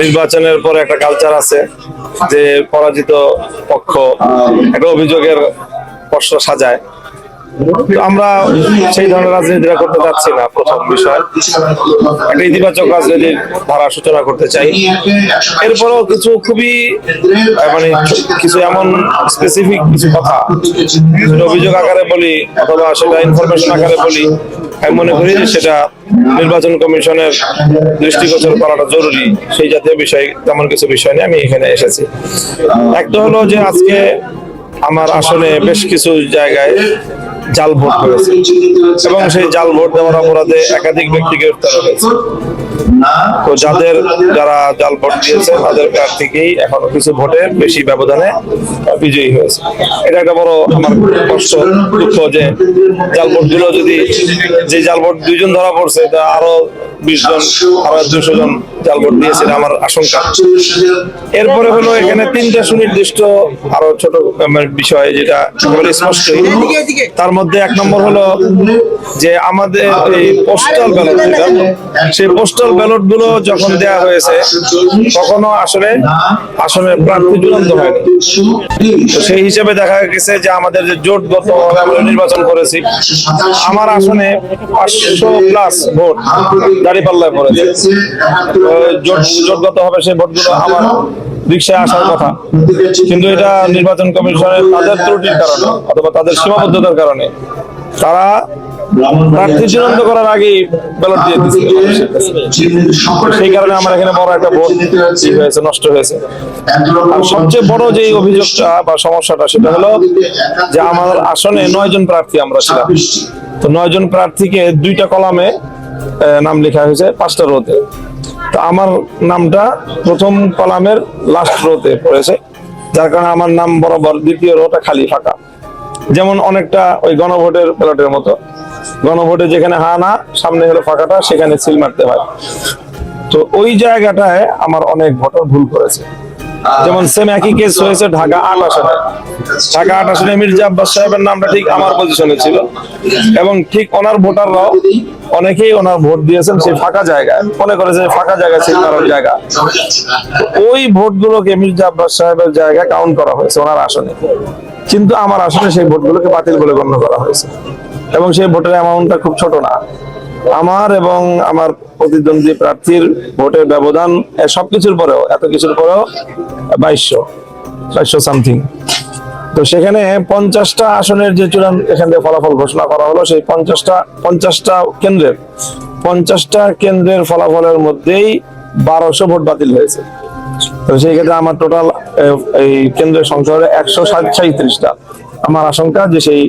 নির্বাচনের পরে একটা কালচার আছে যে পরাজিত পক্ষ একটা অভিযোগের প্রশ্ন সাজায়। আমরা সেই ধরনের রাজনীতিটা করতে চাচ্ছি না, প্রথম বিষয়। একটা ইতিবাচক রাজনীতির ধারা সূচনা করতে চাই। এরপরেও কিছু খুবই মানে কিছু এমন স্পেসিফিক কিছু কথা অভিযোগ আকারে বলি অথবা সেটা ইনফরমেশন আকারে বলি আমি মনে করি যে সেটা নির্বাচন কমিশনের দৃষ্টিগোচর করাটা জরুরি, সেই জাতীয় বিষয়, তেমন কিছু বিষয় নিয়ে আমি এখানে এসেছি। একটা হলো যে আজকে আমার আসলে বেশ কিছু জায়গায় জাল ভোট হয়েছে এবং সেই জাল ভোট দেওয়ার অপরাধে একাধিক ব্যক্তি গ্রেফতার হয়েছে তো যাদের যারা জাল ভোট দিয়েছে, তাদের কাছ থেকেই এখনও কিছু ভোটে বেশি ব্যবধানে বিজয়ী হয়েছে। এটা একটা বড় আমার কষ্ট, দুঃখ যে জাল ভোটগুলো যদি যে জাল ভোট দুইজন ধরা পড়ছে, তা আরও বিশ জন, আরও দুশো জন জাল ভোট দিয়েছে আমার আশঙ্কা। এরপরে হলো এখানে তিনটা সুনির্দিষ্ট আরও ছোট মানে বিষয় যেটা স্পষ্টই তার মধ্যে এক নম্বর হলো যে আমাদের এই পোস্টাল ব্যালট যেটা, সেই পোস্টাল ব্যালটগুলো যখন দেয়া হয়েছে, তখনও আসলে আসলে প্রার্থী চূড়ান্ত হয়নি। তো সেই হিসেবে দেখা গেছে যে আমাদের যে জোটগত আমরা নির্বাচন করেছি, আমার আসনে পাঁচশো প্লাস ভোট দাঁড়িপাল্লায় পড়েছে। তো জোট জোটগত হবে সেই ভোটগুলো আমার রিক্সায় আসার কথা। কিন্তু এটা নির্বাচন কমিশনের তাদের ত্রুটির কারণে অথবা তাদের সীমাবদ্ধতার কারণে। তারা প্রার্থী চূড়ান্ত করার আগেই ব্যালট দিয়ে সেই কারণে আমার এখানে বড় একটা ভোট হয়েছে। নষ্ট হয়েছে। সবচেয়ে বড় যে অভিযোগটা বা সমস্যাটা সেটা হলো যে আমার আসনে নয় জন প্রার্থী আমরা ছিলাম। তো নয় জন প্রার্থীকে দুইটা কলামে নাম লেখা হয়েছে পাঁচটা রোতে। তো আমার নামটা প্রথম কলামের লাস্ট রোতে পড়েছে। যার কারণে আমার নাম বরাবর দ্বিতীয় রোটা খালি ফাঁকা। যেমন অনেকটা ওই গণভোটের প্লটের মতো। গণভোটে যেখানে হা না, সামনে হলো ফাঁকাটা, সেখানে সিল মারতে হয়। তো ওই জায়গাটায় আমার অনেক ভোটার ভুল করেছে। যেমন সেম একই কেস হয়েছে ঢাকা আট আসনে। ঢাকা আট আসনে মির্জা আব্বাস সাহেবের নামটা ঠিক আমার পজিশনে ছিল। এবং ঠিক ওনার ভোটাররাও অনেকেই ওনার ভোট দিয়েছেন সেই ফাঁকা জায়গায়। মনে করেছে যে ফাঁকা জায়গা ছিল কারণ জায়গা। ওই ভোটগুলোকে মির্জা আব্বাস সাহেবের জায়গায় কাউন্ট করা হয়েছে ওনার আসনে। কিন্তু আমার আসনে সেই ভোটগুলোকে বাতিল বলে গণ্য করা হয়েছে। এবং সেই ভোটের অ্যামাউন্টটা খুব ছোট না। আমার এবং আমার প্রতিদ্বন্দ্বী প্রার্থীর ভোটের ব্যবধান সবকিছুর পরেও, এত কিছুর পরেও বাইশশো বাইশশো সামথিং তো সেখানে পঞ্চাশটা আসনের যে চূড়ান্ত, এখান থেকে ফলাফল ঘোষণা করা হলো, সেই পঞ্চাশটা পঞ্চাশটা কেন্দ্রের পঞ্চাশটা কেন্দ্রের ফলাফলের মধ্যেই বারোশো ভোট বাতিল হয়েছে। তো সেই ক্ষেত্রে আমার টোটাল এই কেন্দ্রের সংখ্যা হলো একশো সাঁত্রিশটা আমার আশঙ্কা যে সেই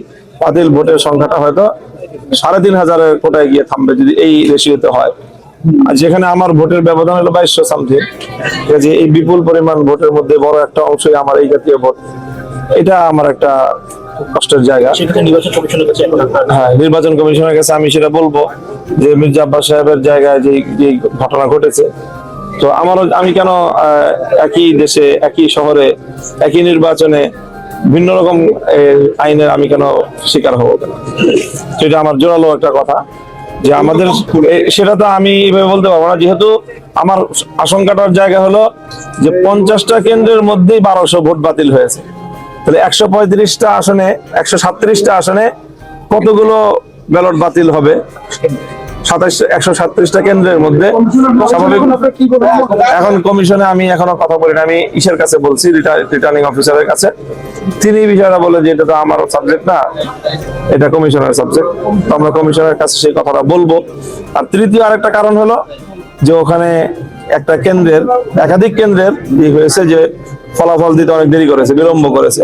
বাতিল ভোটের সংখ্যাটা হয়তো সাড়ে তিন হাজারের কোটায় গিয়ে থামবে যদি এই রেশিওতে হয়। আর যেখানে আমার ভোটের ব্যবধান হলো বাইশশো সামথিং ঠিক আছে এই বিপুল পরিমাণ ভোটের মধ্যে বড় একটা অংশই আমার এই জাতীয় ভোট। এটা আমার একটা কষ্টের জায়গা। হ্যাঁ নির্বাচন কমিশনের কাছে আমি সেটা বলব যে মির্জা আব্বাস সাহেবের জায়গায় যে যে ঘটনা ঘটেছে তো আমারও আমি কেন আহ, একই দেশে একই শহরে একই নির্বাচনে ভিন্ন রকম আইনের আমি কেন শিকার হব কেন? সেটা আমার জোরালো একটা কথা যে আমাদের সেটা তো আমি এইভাবে বলতে পারব না। যেহেতু আমার আশঙ্কাটার জায়গা হলো যে পঞ্চাশটা কেন্দ্রের মধ্যেই বারোশো ভোট বাতিল হয়েছে। তাহলে একশো পঁয়ত্রিশটা আসনে, একশো সাতত্রিশটা আসনে কতগুলো ব্যালট বাতিল হবে? সাতাশ একশো সাতত্রিশটা কেন্দ্রের মধ্যে স্বাভাবিক এখন কমিশনে আমি এখনও কথা বলি আমি ইসের কাছে বলছি রিটার্নিং অফিসারের কাছে। তিনি বিষয়টা বলে যে এটা তো আমার সাবজেক্ট না, এটা কমিশনের সাবজেক্ট তো আমরা কমিশনের কাছে সেই কথাটা বলব। আর তৃতীয় আরেকটা কারণ হলো যে ওখানে একটা কেন্দ্রের, একাধিক কেন্দ্রের হয়েছে যে ফলাফল দিতে অনেক দেরি করেছে, বিলম্ব করেছে।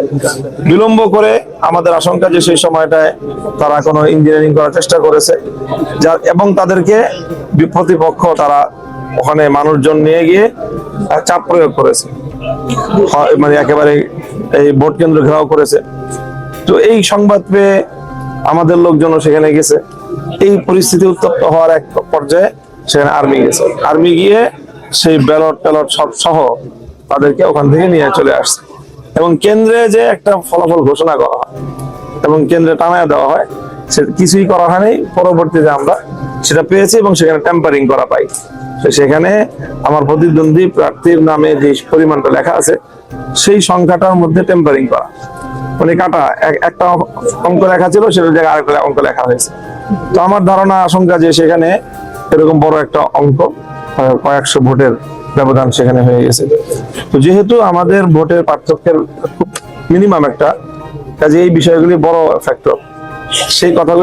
বিলম্ব করে আমাদের আশঙ্কা যে সেই সময়টায় তারা কোনো ইঞ্জিনিয়ারিং করার চেষ্টা করেছে। যা, এবং তাদেরকে প্রতিপক্ষ তারা ওখানে মানুষজন নিয়ে গিয়ে চাপ প্রয়োগ করেছে। মানে একেবারে এই ভোট কেন্দ্র ঘেরাও করেছে। তো এই সংবাদ পেয়ে আমাদের লোকজনও সেখানে গেছে। এই পরিস্থিতি উত্তপ্ত হওয়ার এক পর্যায়ে সেখানে আর্মি গেছে। আর্মি গিয়ে সেই ব্যালট ট্যালট সব সহ তাদেরকে ওখান থেকে নিয়ে চলে আসছে। এবং কেন্দ্রে যে একটা ফলাফল ঘোষণা করা হয় এবং কেন্দ্রে টানায় দেওয়া হয়, সে কিছুই করা হয়নি। পরবর্তীতে আমরা সেটা পেয়েছি এবং সেখানে টেম্পারিং করা পাই। সেখানে আমার প্রতিদ্বন্দ্বী প্রার্থীর নামে যে পরিমাণটা লেখা আছে, সেই সংখ্যাটার মধ্যে টেম্পারিং করা। মানে কাটা, এক- একটা অঙ্ক লেখা ছিল, সেটার জায়গায় আরেকটা অঙ্ক লেখা হয়েছে। তো আমার ধারণা, আশঙ্কা যে সেখানে এরকম বড় একটা অঙ্ক কয়েকশো ভোটের ব্যবধান সেখানে হয়ে গেছে। তো যেহেতু আমাদের ভোটের পার্থক্যের মিনিমাম একটা কাজে এই বিষয়গুলি বড় ফ্যাক্টর সেই কথাগুলি